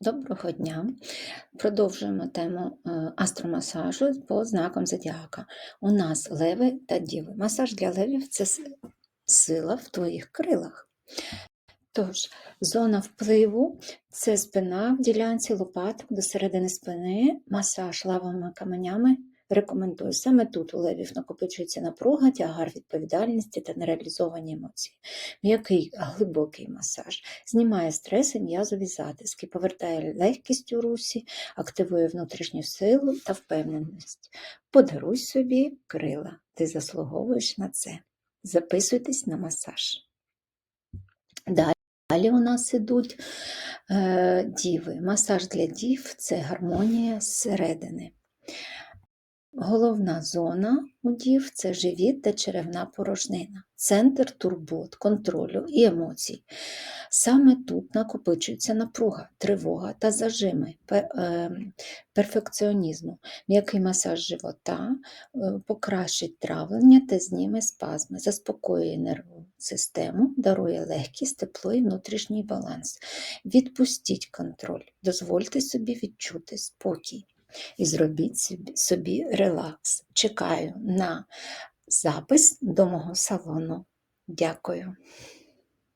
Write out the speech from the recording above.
Доброго дня! Продовжуємо тему е, астромасажу по знакам зодіака. У нас леви та діви. Масаж для левів це сила в твоїх крилах. Тож, зона впливу це спина в ділянці лопаток до середини спини, масаж лавовими каменями. Рекомендую. Саме тут у левів накопичується напруга, тягар відповідальності та нереалізовані емоції. М'який глибокий масаж знімає стрес і м'язові затиски, повертає легкість у русі, активує внутрішню силу та впевненість. Подаруй собі крила, ти заслуговуєш на це. Записуйтесь на масаж. Далі у нас ідуть е, діви. Масаж для дів це гармонія зсередини. Головна зона у дів це живіт та черевна порожнина, центр турбот, контролю і емоцій. Саме тут накопичується напруга, тривога та зажими е, перфекціонізму. М'який масаж живота е, покращить травлення та зніме спазми, заспокоює нервову систему, дарує легкість, тепло і внутрішній баланс. Відпустіть контроль, дозвольте собі відчути спокій і зробіть собі, релакс. Чекаю на запис до мого салону. Дякую.